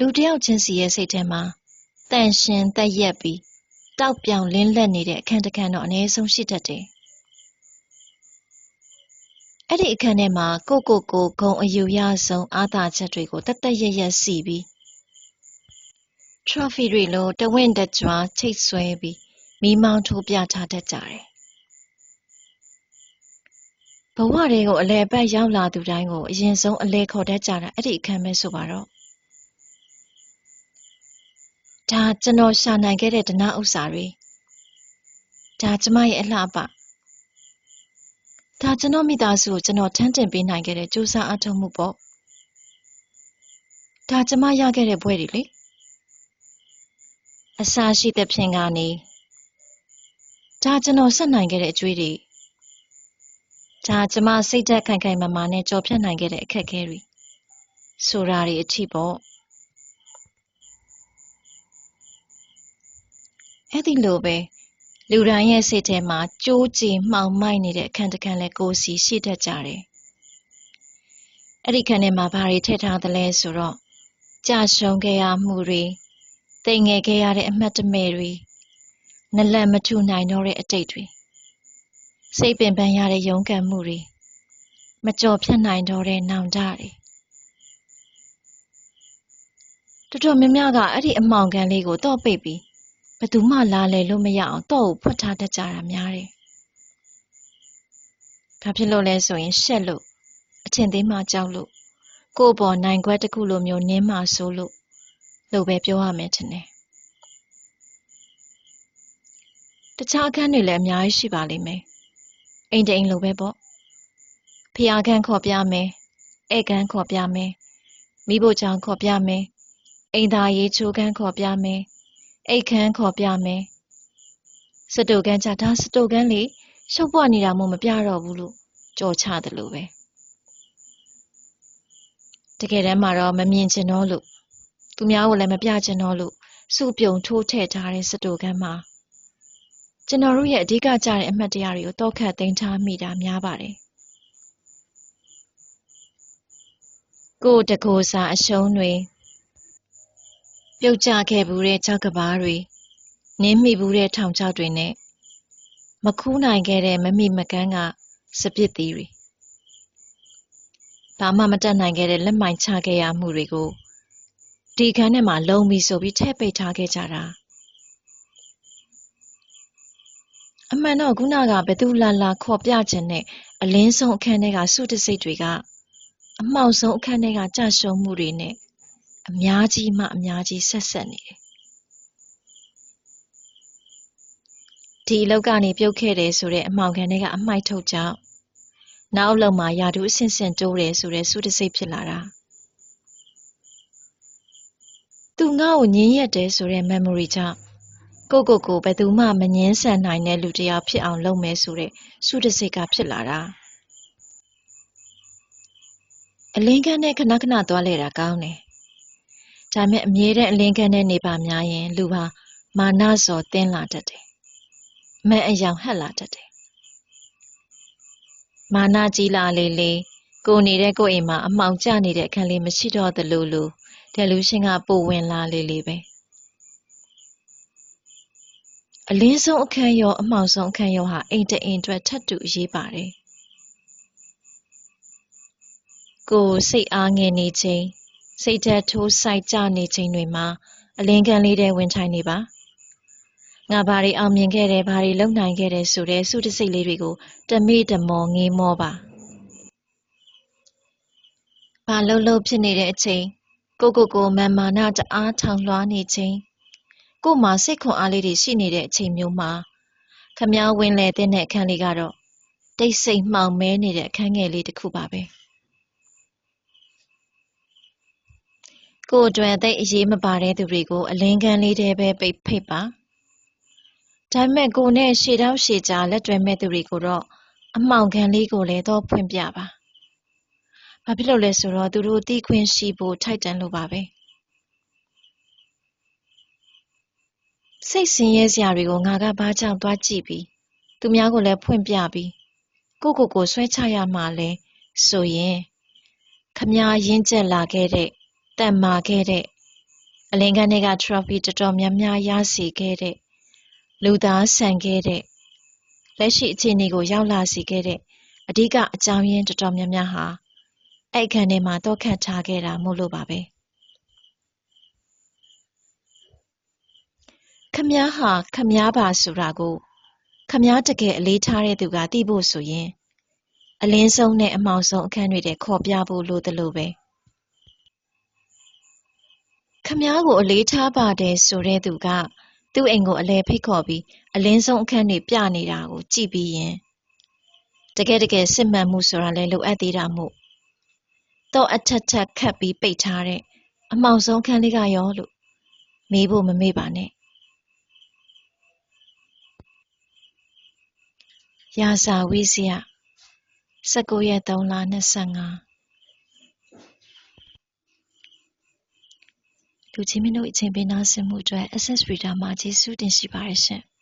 လူတယောက်ချင်းစီရဲ့စိတ်ထဲမှာတန်ရှင်တက်ရက်ပြီးတောက်ပြောင်လင်းလက်နေတဲ့အခန်းတစ်ခန်းတော့အနည်းဆုံးရှိတတ်တယ်။အဲ့ဒီအခန်းထဲမှာကိုကိုကိုဂုံအယူရဆုံးအာသာချက်တွေကိုတသက်ရရက်စီပြီး trophy တွေလိုတဝင့်တကြွားချိတ်ဆွဲပြီးမိမောင်းထိုးပြထားတတ်ကြတယ်ဘဝတွေကိုအလဲပတ်ရောက်လာသူတိုင်းကိုအရင်ဆုံးအလဲခေါ်တတ်ကြတာအဲ့ဒီအခန်းပဲဆိုပါတော့ ဒါကျွန်တော်ရှာနိုင်ခဲ့တဲ့ဒနာဥစ္စာတွေဒါကျမရဲ့အလှပဒါကျွန်တော်မိသားစုကိုကျွန်တော်ထမ်းတင်ပေးနိုင်ခဲ့တဲ့ကြိုးစားအထောက်မှုပေါ့ဒါကျမရခဲ့တဲ့ဘွဲတွေလေအစာရှိတဲ့ဖြင့်ကနေဒါကျွန်တော်ဆက်နိုင်ခဲ့တဲ့အကျွေးတွေဒါကျမစိတ်သက်ခိုင်ခိုင်မာမာနဲ့ကြော်ဖြတ်နိုင်ခဲ့တဲ့အခက်အခဲတွေဆိုတာတွေအထိပေါ့ အဲ့ဒီလိုပဲလူတိုင်းရဲ့စိတ်ထဲမှာကြိုးကြည်မှောင်မိုက်နေတဲ့အခန်းတစ်ခန်းလဲကိုယ်စီရှိတတ်ကြတယ်အဲ့ဒီခန်းထဲမှာဘာတွေထည့်ထားသလဲဆိုတော့ကြာရှုံးခဲ့ရမှုတွေတိမ်ငယ်ခဲ့ရတဲ့အမှတ်တမဲ့တွေနလန်မထူနိုင်တော့တဲ့အတိတ်တွေစိတ်ပင်ပန်းရတဲ့ရုန်းကန်မှုတွေမကြော်ဖြတ်နိုင်တော့တဲ့နောင်တတွေတော်တော်များများကအဲ့ဒီအမှောင်ကန်လေးကိုတော့ပိတ်ပြီး ဘယ်သူမှလာလေလို့မရအောင်တော့ကိုဖွက်ထားတတ်ကြတာများတယ်။ဘာဖြစ်လို့လဲဆိုရင်ရှက်လို့အထင်သေးမှကြောက်လို့ကိုယ့်ပေါ်နိုင်ခွက်တစ်ခုလိုမျိုးနင်းမှဆိုလို့လို့ပဲပြောရမယ်ထင်တယ်။တခြားအခန်းတွေလည်းအများကြီးရှိပါလိမ့်မယ်။အိမ်တိမ်လိုပဲပေါ့။ဖျားခန်းခေါ်ပြမယ်။ဧကန်ခေါ်ပြမယ်။မိဖို့ချောင်းခေါ်ပြမယ်။အိမ်သားရေးချိုးခန်းခေါ်ပြမယ်။ အိတ်ခမ်းခေါ်ပြမယ်စတုကန်းချဒါစတုကန်းလေရှုပ်ပွားနေတာမို့မပြတော့ဘူးလို့ကြော်ချတယ်လို့ပဲတကယ်တမ်းမှာတော့မမြင်ချင်တော့လို့သူများကိုလည်းမပြချင်တော့လို့စုပြုံထိုးထည့်ထားတဲ့စတုကန်းမှာကျွန်တော်တို့ရဲ့အဓိကကြတဲ့အမှတ်တရတွေကိုတောက်ခတ်သိမ်းထားမိတာများပါတယ်ကိုတကိုစာအရှုံးတွေ ပြုတ်ကျခဲ့ဘူးတဲ့ကြောက်ကဘာတွေနင်းမိဘူးတဲ့ထောင်ချောက်တွေနဲ့မခူးနိုင်ခဲ့တဲ့မမိမကန်းကစပစ်သီးတွေဘာမှမတတ်နိုင်ခဲ့တဲ့လက်မိုင်ချခဲ့ရမှုတွေကိုဒီခန်းထဲမှာလုံပြီဆိုပြီးထည့်ပိတ်ထားခဲ့ကြတာအမှန်တော့ခုနကဘသူလာလာခေါ်ပြခြင်းနဲ့အလင်းဆုံးအခန်းထဲကစုတစိတ်တွေကအမှောက်ဆုံးအခန်းထဲကကြရှုံမှုတွေနဲ့ အများကြီးမှအများကြီးဆက်ဆက်နေတယ်ဒီအလုပ်ကနေပြုတ်ခဲ့တယ်ဆိုတဲ့အမှောင်ခံတွေကအမှိုက်ထုတ်ကြောင့်နောက်အလုပ်မှာယာတုအဆင့်ဆင့်တိုးတယ်ဆိုတဲ့စုတစိတ်ဖြစ်လာတာသူငါ့ကိုညင်းရက်တယ်ဆိုတဲ့ memory ကြောင့်ကိုကိုကိုဘယ်သူမှမငင်းဆန်နိုင်တဲ့လူတစ်ယောက်ဖြစ်အောင်လုပ်မယ်ဆိုတဲ့စုတစိတ်ကဖြစ်လာတာအလင်းကန်းနဲ့ခဏခဏသွားလဲတာကောင်းတယ် ဒါပေမဲ့အမြဲတမ်းအလင်းကန်းနဲ့နေပါများရင် လူဟာမာနစော်တင်းလာတတ်တယ်။မဲ့အယောင်ဟက်လာတတ်တယ်။မာနကြီးလာလေလေကိုနေတဲ့ကိုအိမ်မှာအမှောင်ကျနေတဲ့အခန်းလေးမရှိတော့သလိုလိုတယ်လူရှင်ကပိုဝင်လာလေလေပဲ။အလင်းဆုံးအခန်းရောအမှောင်ဆုံးအခန်းရောဟာအိမ်တအိမ်အတွက်ထပ်တူအရေးပါတယ်။ကိုစိတ်အားငယ်နေချိန် စိတ်ဓာတ်ထိုးစိုက်ကြနေချိန်တွေမှာအလင်းကန်လေးထဲဝင်ထိုင်နေပါငါဘာတွေအောင်မြင်ခဲ့တယ်ဘာတွေလုပ်နိုင်ခဲ့တယ်ဆိုတဲ့စုတစိတ်လေးတွေကိုတမေ့တမောငေးမောပါဘာလှုပ်လှုပ်ဖြစ်နေတဲ့အချိန်ကိုကိုကိုမန်မာနတအားထောင်လွှားနေချိန်ကို့မှာစိတ်ခွန်အားလေးတွေရှိနေတဲ့အချိန်မျိုးမှာခမားဝင်လေတဲ့အခန်းလေးကတော့တိတ်ဆိတ်မှောင်မဲနေတဲ့အခန်းငယ်လေးတစ်ခုပါပဲ။ ကို့အတွက်သိပ်အရေးမပါတဲ့သူတွေကိုအလင်းခန်းလေးထဲပဲပိတ်ဖိတ်ပါဒါပေမဲ့ကိုနဲ့ရှေ့တောက်ရှေ့ကြားလက်တွဲမဲ့သူတွေကိုတော့အမှောင်ခန်းလေးကိုလည်းတော့ဖွင့်ပြပါဘာဖြစ်လို့လဲဆိုတော့သူတို့တီးခွင့်ရှိဖို့ထိုက်တန်လို့ပါပဲစိတ်ဆင်းရဲစရာတွေကိုငါကဘာကြောင့်သွားကြည့်ပြီးသူများကိုလည်းဖွင့်ပြပြီးကိုကိုကိုဆွဲချရမှာလဲဆိုရင်ခမားရင်းကျက်လာခဲ့တဲ့ တန်မာခဲ့တဲ့အလင်ကန်တွေက trophy တော်တော်များများရစေခဲ့တဲ့လူသားဆန်ခဲ့တဲ့လက်ရှိအခြေအနေကိုရောက်လာစေခဲ့တဲ့အဓိကအကြောင်းရင်းတော်တော်များများဟာအဲ့အခန်းထဲမှာတော့ခတ်ထားခဲ့တာမို့လို့ပါပဲခမားဟာခမားပါဆိုတာကိုခမားတကယ်အလေးထားတဲ့သူကသိဖို့ဆိုရင်အလင်းဆုံးနဲ့အမှောင်ဆုံးအခန်းတွေထဲခေါ်ပြဖို့လိုသလိုပဲ ခမားကိုအလေးထားပါတယ်ဆိုတဲ့သူကသူ့အိမ်ကိုအလဲဖိတ်ခေါ်ပြီးအလင်းဆုံးအခန်းတွေပြနေတာကိုကြည့်ပြီးရင်တကယ်တကယ်စစ်မှန်မှုဆိုတာလည်းလိုအပ်သေးတာမို့တော့အထက်ထက်ခတ်ပြီးပိတ်ထားတဲ့အမှောင်ဆုံးအခန်းလေးကရောလို့မေးဖို့မမေ့ပါနဲ့ရာဇာဝိဇ္ဇယ19ရက်3လ25 လူချင်းမင်းတို့အချိန်ပေးနားဆင်မှုအတွက် SS Reader မှာ ကျေးဇူးတင်ရှိပါတယ်ရှင်။